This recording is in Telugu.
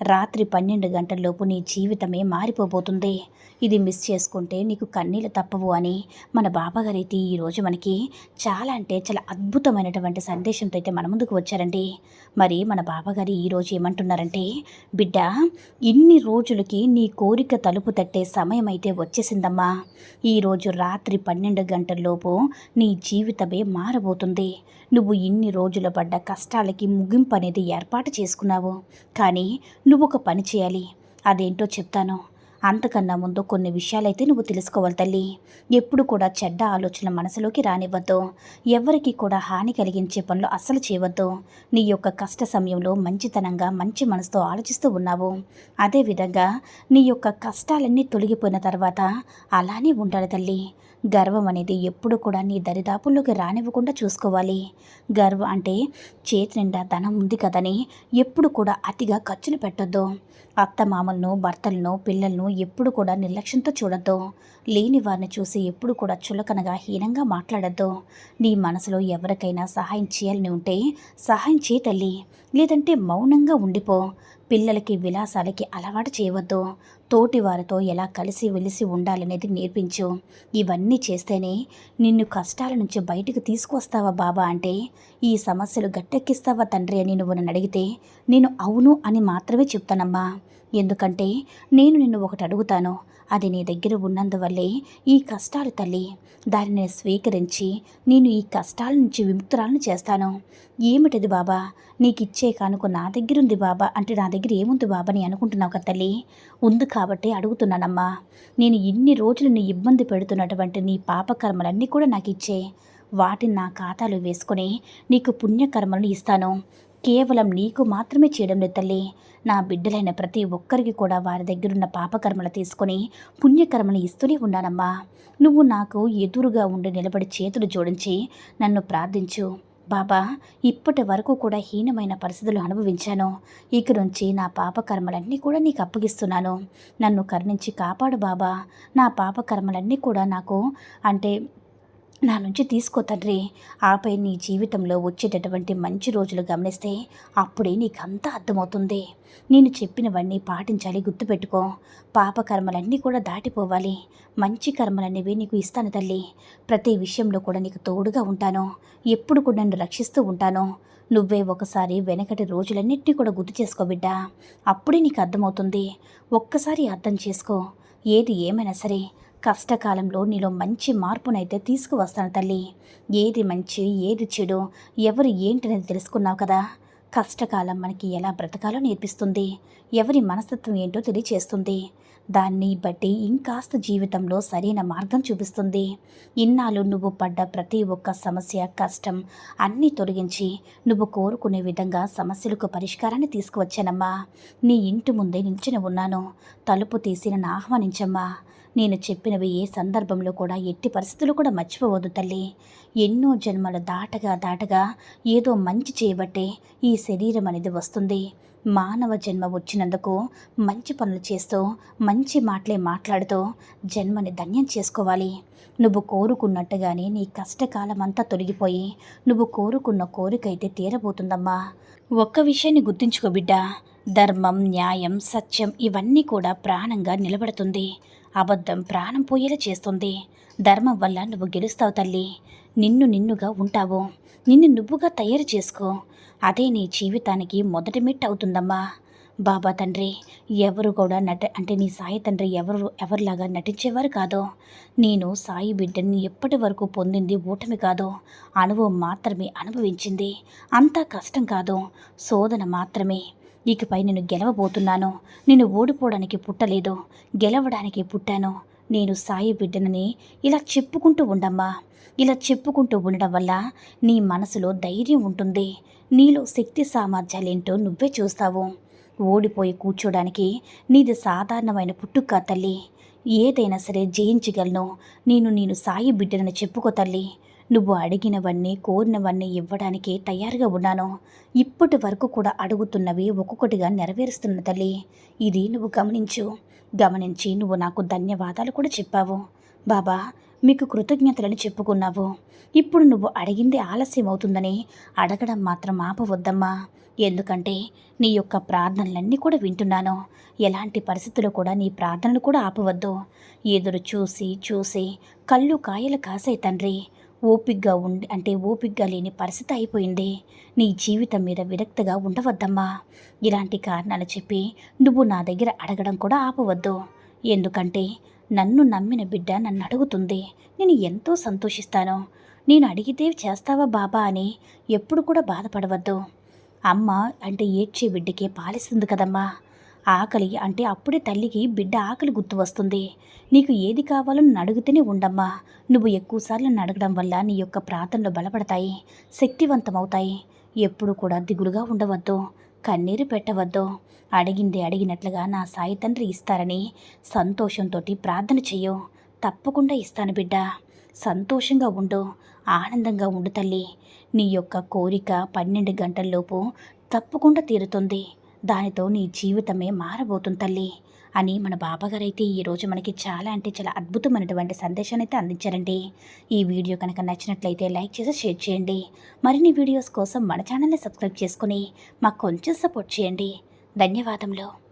రాత్రి పన్నెండు గంటల్లోపు నీ జీవితమే మారిపోబోతుంది. ఇది మిస్ చేసుకుంటే నీకు కన్నీళ్ళు తప్పవు అని మన బాబాగారైతే ఈరోజు మనకి చాలా అంటే చాలా అద్భుతమైనటువంటి సందేశంతో అయితే మన ముందుకు వచ్చారండి. మరి మన బాబాగారు ఈరోజు ఏమంటున్నారంటే బిడ్డ ఇన్ని రోజులకి నీ కోరిక తలుపు తట్టే సమయం అయితే వచ్చేసిందమ్మా. ఈరోజు రాత్రి పన్నెండు గంటల్లోపు నీ జీవితమే మారబోతుంది. నువ్వు ఇన్ని రోజులు పడ్డ కష్టాలకి ముగింపు అనేది ఏర్పాటు చేసుకున్నావు. కానీ నువ్వు ఒక పని చేయాలి. అదేంటో చెప్తాను. అంతకన్నా ముందు కొన్ని విషయాలైతే నువ్వు తెలుసుకోవాలి తల్లి. ఎప్పుడు కూడా చెడ్డ ఆలోచన మనసులోకి రానివ్వద్దు. ఎవరికి కూడా హాని కలిగించే పనులు అస్సలు చేయవద్దు. నీ యొక్క కష్ట సమయంలో మంచితనంగా మంచి మనసుతో ఆలోచిస్తూ ఉన్నావు. అదేవిధంగా నీ యొక్క కష్టాలన్నీ తొలగిపోయిన తర్వాత అలానే ఉండాలి తల్లి. గర్వం అనేది ఎప్పుడు కూడా నీ దరిదాపుల్లోకి రానివ్వకుండా చూసుకోవాలి. గర్వం అంటే చేతి నిండా ధనం ఉంది కదని ఎప్పుడు కూడా అతిగా ఖర్చులు పెట్టొద్దు. అత్తమామలను భర్తలను పిల్లలను ఎప్పుడు కూడా నిర్లక్ష్యంతో చూడొద్దు. లేని వారిని చూసి ఎప్పుడు కూడా చులకనగా హీనంగా మాట్లాడద్దు. నీ మనసులో ఎవరికైనా సహాయం చేయాలని ఉంటే సహాయం చేయ తల్లి. లేదంటే మౌనంగా ఉండిపో. పిల్లలకి విలాసాలకి అలవాటు చేయవద్దు. తోటి వారితో ఎలా కలిసి వెలిసి ఉండాలనేది నేర్పించు. ఇవన్నీ చేస్తేనే నిన్ను కష్టాల నుంచి బయటకు తీసుకొస్తావా బాబా అంటే ఈ సమస్యలు గట్టెక్కిస్తావా తండ్రి అని నువ్వు నన్ను అడిగితే నేను అవును అని మాత్రమే చెప్తానమ్మా. ఎందుకంటే నేను నిన్ను ఒకటి అడుగుతాను. అది నీ దగ్గర ఉన్నందువల్లే ఈ కష్టాలు తల్లి. దానిని స్వీకరించి నేను ఈ కష్టాల నుంచి విముక్తురాలను చేస్తాను. ఏమిటది బాబా? నీకు ఇచ్చే కానుక నా దగ్గర ఉంది బాబా అంటే నా దగ్గర ఏముంది బాబా అని అనుకుంటున్నావు కదా తల్లి? ఉంది కాబట్టి అడుగుతున్నానమ్మా. నేను ఇన్ని రోజులు నీ ఇబ్బంది పెడుతున్నటువంటి నీ పాపకర్మలన్నీ కూడా నాకు ఇచ్చే వాటిని నా ఖాతాలో వేసుకొని నీకు పుణ్యకర్మలను ఇస్తాను. కేవలం నీకు మాత్రమే చేయడం లేదు తల్లి. నా బిడ్డలైన ప్రతి ఒక్కరికి కూడా వారి దగ్గరున్న పాపకర్మలు తీసుకొని పుణ్యకర్మలు ఇస్తూనే ఉన్నానమ్మా. నువ్వు నాకు ఎదురుగా ఉండి నిలబడి చేతులు జోడించి నన్ను ప్రార్థించు. బాబా ఇప్పటి వరకు కూడా హీనమైన పరిస్థితులు అనుభవించాను. ఇక నుంచి నా పాపకర్మలన్నీ కూడా నీకు అప్పగిస్తున్నాను. నన్ను కరుణించి కాపాడు బాబా. నా పాపకర్మలన్నీ కూడా నాకు అంటే నా నుంచి తీసుకో తండ్రి. ఆపై నీ జీవితంలో వచ్చేటటువంటి మంచి రోజులు గమనిస్తే అప్పుడే నీకంతా అర్థమవుతుంది. నేను చెప్పినవన్నీ పాటించాలి గుర్తుపెట్టుకో. పాపకర్మలన్నీ కూడా దాటిపోవాలి. మంచి కర్మలనేవి నీకు ఇస్తాను తల్లి. ప్రతి విషయంలో కూడా నీకు తోడుగా ఉంటాను. ఎప్పుడు కూడా నన్ను రక్షిస్తూ ఉంటాను. నువ్వే ఒకసారి వెనకటి రోజులన్నిటినీ కూడా గుర్తు చేసుకో బిడ్డా. అప్పుడే నీకు అర్థమవుతుంది. ఒక్కసారి అర్థం చేసుకో. ఏది ఏమైనా సరే కష్టకాలంలో నీలో మంచి మార్పునైతే తీసుకువస్తాను తల్లి. ఏది మంచి ఏది చెడు ఎవరు ఏంటనేది తెలుసుకున్నావు కదా? కష్టకాలం మనకి ఎలా బ్రతకాలో నేర్పిస్తుంది. ఎవరి మనస్తత్వం ఏంటో తెలియచేస్తుంది. దాన్ని బట్టి ఇంకాస్త జీవితంలో సరైన మార్గం చూపిస్తుంది. ఇన్నాళ్ళు నువ్వు పడ్డ ప్రతి ఒక్క సమస్య కష్టం అన్నీ తొలగించి నువ్వు కోరుకునే విధంగా సమస్యలకు పరిష్కారాన్ని తీసుకువచ్చానమ్మా. నీ ఇంటి ముందే నిల్చుని ఉన్నాను. తలుపు తీసి నన్ను ఆహ్వానించమ్మా. నేను చెప్పినవి ఏ సందర్భంలో కూడా ఎట్టి పరిస్థితులు కూడా మర్చిపోవద్దు తల్లి. ఎన్నో జన్మలు దాటగా దాటగా ఏదో మంచి చేయబట్టే ఈ శరీరం అనేది వస్తుంది. మానవ జన్మ వచ్చినందుకు మంచి పనులు చేస్తూ మంచి మాటలే మాట్లాడుతూ జన్మని ధన్యం చేసుకోవాలి. నువ్వు కోరుకున్నట్టుగానే నీ కష్టకాలం అంతా తొలగిపోయి నువ్వు కోరుకున్న కోరికైతే తీరబోతుందమ్మా. ఒక్క విషయాన్ని గుర్తుంచుకో బిడ్డ. ధర్మం న్యాయం సత్యం ఇవన్నీ కూడా ప్రాణంగా నిలబడుతుంది. అబద్ధం ప్రాణం పోయేలా చేస్తుంది. ధర్మం వల్ల నువ్వు గెలుస్తావు తల్లి. నిన్ను నిన్నుగా ఉంటావు. నిన్ను నువ్వుగా తయారు చేసుకో. అదే నీ జీవితానికి మొదటి మెట్టు అవుతుందమ్మా. బాబా తండ్రి ఎవరు కూడా నట అంటే నీ సాయి తండ్రి ఎవరు ఎవరిలాగా నటించేవారు కాదు. నేను సాయి బిడ్డని ఎప్పటి వరకు పొందింది ఓటమి కాదు. అనుభవం మాత్రమే అనుభవించింది. అంతా కష్టం కాదు. శోధన మాత్రమే. ఇకపై నేను గెలవబోతున్నాను. నేను ఓడిపోవడానికి పుట్టలేదు. గెలవడానికి పుట్టాను. నేను సాయి బిడ్డనని ఇలా చెప్పుకుంటూ ఉండమ్మా. ఇలా చెప్పుకుంటూ ఉండడం వల్ల నీ మనసులో ధైర్యం ఉంటుంది. నీలో శక్తి సామర్థ్యాలేంటో నువ్వే చూస్తావు. ఓడిపోయి కూర్చోడానికి నీది సాధారణమైన పుట్టుక తల్లి. ఏదైనా సరే జయించగలను. నేను నేను సాయి బిడ్డనని చెప్పుకో తల్లి. నువ్వు అడిగినవన్నీ కోరినవన్నీ ఇవ్వడానికి తయారుగా ఉన్నాను. ఇప్పటి వరకు కూడా అడుగుతున్నవి ఒక్కొక్కటిగా నెరవేరుస్తున్న తల్లి. ఇది నువ్వు గమనించు. గమనించి నువ్వు నాకు ధన్యవాదాలు కూడా చెప్పావు. బాబా మీకు కృతజ్ఞతలను చెప్పుకున్నావు. ఇప్పుడు నువ్వు అడిగింది ఆలస్యం అవుతుందని అడగడం మాత్రం ఆపవద్దమ్మా. ఎందుకంటే నీ యొక్క ప్రార్థనలన్నీ కూడా వింటున్నాను. ఎలాంటి పరిస్థితుల్లో కూడా నీ ప్రార్థనలు కూడా ఆపవద్దు. ఎదురు చూసి చూసి కళ్ళు కాయలు కాసే తండ్రి. ఓపిగ్గా ఉండి అంటే ఓపిగ్గా లేని పరిస్థితి అయిపోయింది. నీ జీవితం మీద విరక్తగా ఉండవద్దమ్మా. ఇలాంటి కారణాలు చెప్పి నువ్వు నా దగ్గర అడగడం కూడా ఆపవద్దు. ఎందుకంటే నన్ను నమ్మిన బిడ్డ నన్ను అడుగుతుంది నేను ఎంతో సంతోషిస్తాను. నేను అడిగితే చేస్తావా బాబా అని ఎప్పుడు కూడా బాధపడవద్దు. అమ్మ అంటే ఏడ్చే బిడ్డకే పాలిస్తుంది కదమ్మా. ఆకలి అంటే అప్పుడే తల్లికి బిడ్డ ఆకలి గుర్తు వస్తుంది. నీకు ఏది కావాలో నన్ను ఉండమ్మా. నువ్వు ఎక్కువసార్లు అడగడం వల్ల నీ యొక్క ప్రార్థనలు బలపడతాయి శక్తివంతమవుతాయి. ఎప్పుడు కూడా దిగులుగా ఉండవద్దు కన్నీరు పెట్టవద్దు. అడిగింది అడిగినట్లుగా నా సాయి తండ్రి ఇస్తారని సంతోషంతో ప్రార్థన చెయ్యు. తప్పకుండా ఇస్తాను బిడ్డ. సంతోషంగా ఉండు ఆనందంగా ఉండు తల్లి. నీ యొక్క కోరిక పన్నెండు గంటల్లోపు తప్పకుండా తీరుతుంది. దానితో నీ జీవితమే మారబోతుంది తల్లి అని మన బాబాగారు అయితే ఈరోజు మనకి చాలా అంటే చాలా అద్భుతమైనటువంటి సందేశాన్ని అయితే అందించారండి. ఈ వీడియో కనుక నచ్చినట్లయితే లైక్ చేసి షేర్ చేయండి. మరిన్ని వీడియోస్ కోసం మన ఛానల్ని సబ్స్క్రైబ్ చేసుకుని మాకు కొంచెం సపోర్ట్ చేయండి. ధన్యవాదములు.